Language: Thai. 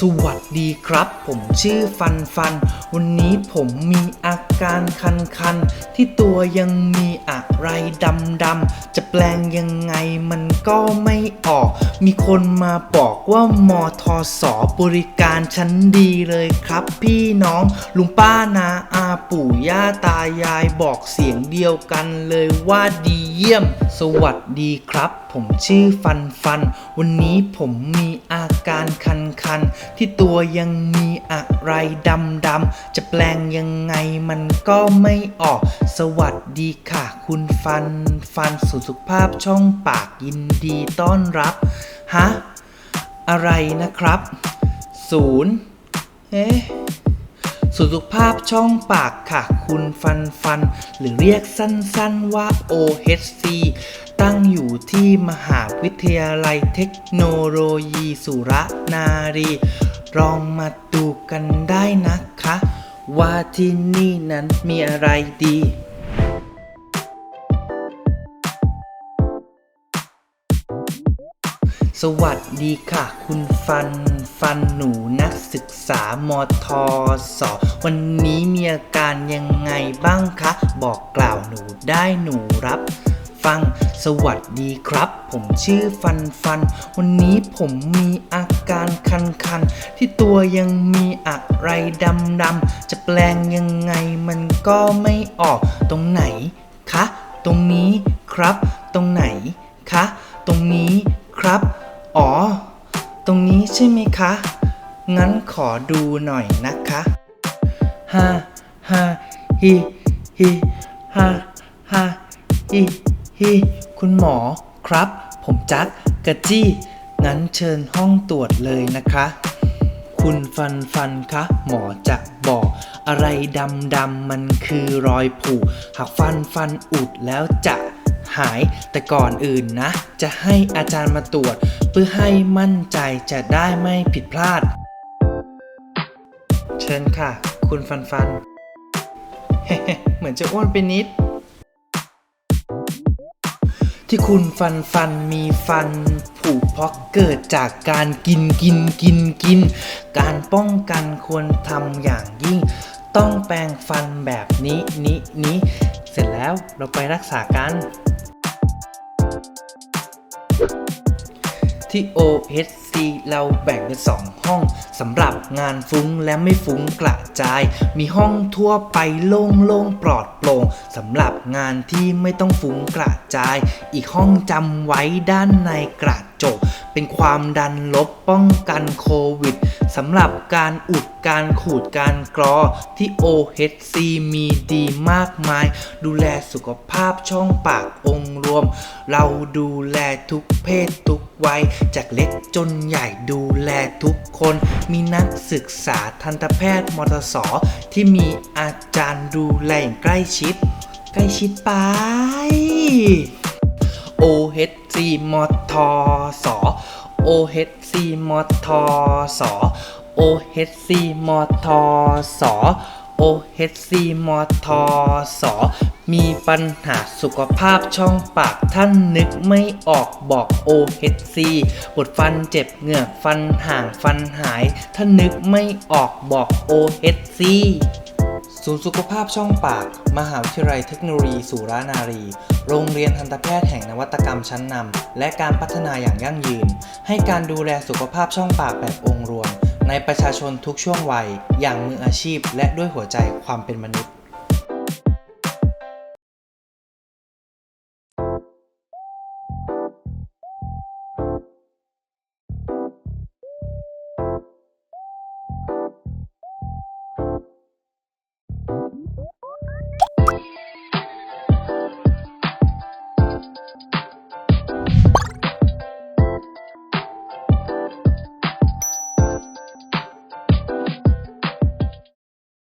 สวัสดีครับ ผมชื่อฟันฟัน วันนี้ผมมีอาการคันคันที่ตัวยังมีอะไรดำดำจะแปลงยังไงมันก็ไม่ออก มีคนมาบอกว่ามอทอสอบริการชั้นดีเลยครับพี่น้องลุงป้านาอาปู่ย่าตายายบอกเสียงเดียวกันเลยว่าดีเยี่ยม สวัสดีครับ ผมชื่อฟันฟัน วันนี้ผมมีอาการคันคันที่ตัวยังมีอะไรดำดำจะแปลงยังไงมันก็ไม่ออก สวัสดีค่ะ คุณฟันฟันสุสุขภาพช่องปากยินดีต้อนรับ ฮะ อะไรนะครับ ศูนย์เอ๊ะ สุขภาพช่องปากค่ะ คุณฟันฟัน หรือเรียกสั้นๆว่า OHC ตั้งอยู่ที่มหาวิทยาลัยเทคโนโลยีสุรนารี ลองมาดูกันได้นะคะ ว่าที่นี่นั้นมีอะไรดี สวัสดีค่ะ คุณฟันฟันหนูนักศึกษามทสวันนี้มีอาการยังไงบ้างคะ บอกกล่าวหนูได้หนูรับ ฟังสวัสดีครับ ผมชื่อฟันฟัน วันนี้ผมมีอาการคันคันๆที่ตัวยังมีอะไรดำดำๆจะแปลงยังไงมันก็ไม่ออกตรงไหนคะตรงนี้ครับ ตรงไหนคะตรงนี้ครับ ตรงนี้ใช่ไหมคะ งั้นขอดูหน่อยนะคะฮ่าฮ่าฮิฮิฮ่าฮ่าฮิฮิคุณหมอครับ ผมจักกะจี้ งั้นเชิญห้องตรวจเลยนะคะ คุณฟันฟันคะ หมอจะบอก อะไรดำดำมันคือรอยผุหากฟันฟันอุดแล้วจะ หาย แต่ก่อนอื่นนะ จะให้อาจารย์มาตรวจ เพื่อให้มั่นใจจะได้ไม่ผิดพลาด เชิญค่ะ คุณฟันฟัน เหมือนจะอ้วนไปนิด ที่คุณฟันฟันมีฟันผุเพราะเกิดจากการกินกินกินกิน การป้องกันควรทำอย่างยิ่ง ต้องแปรงฟันแบบนี้นี้นี้เสร็จแล้วเราไปรักษากัน ที่ เราแบ่งเป็น 2 ห้องสำหรับงานฟุ้งและไม่ฟุ้งกระจาย มีห้องทั่วไปโล่งๆปลอดโปร่งสำหรับงานที่ไม่ต้องฟุ้งกระจาย อีกห้องจำไว้ด้านในกระจก เป็นความดันลบป้องกันโควิดสำหรับการอุดการขูดการกรอที่ OHC มีดีมากมาย ดูแลสุขภาพช่องปากองค์รวม เราดูแลทุกเพศทุกวัยจากเล็กจนใหญ่ดูแลทุกคน มีนักศึกษาทันตแพทย์มทสที่มีอาจารย์ดูแลอย่างใกล้ชิด ใกล้ชิดไป OHC มทส OHC มทส OHC มทส OHC มทสมีปัญหาสุขภาพช่องปากท่านนึกไม่ออกบอก OHC ปวดฟันเจ็บเหงือกฟันห่างฟันหายถ้านึกไม่ออกบอก OHC ศูนย์สุขภาพช่องปาก มหาวิทยาลัยเทคโนโลยีสุรานารี โรงเรียนทันตแพทย์แห่งนวัตกรรมชั้นนำและการพัฒนาอย่างยั่งยืน ให้การดูแลสุขภาพช่องปากแบบองค์รวม ในประชาชนทุกช่วงวัยอย่างมืออาชีพและด้วยหัวใจความเป็นมนุษย์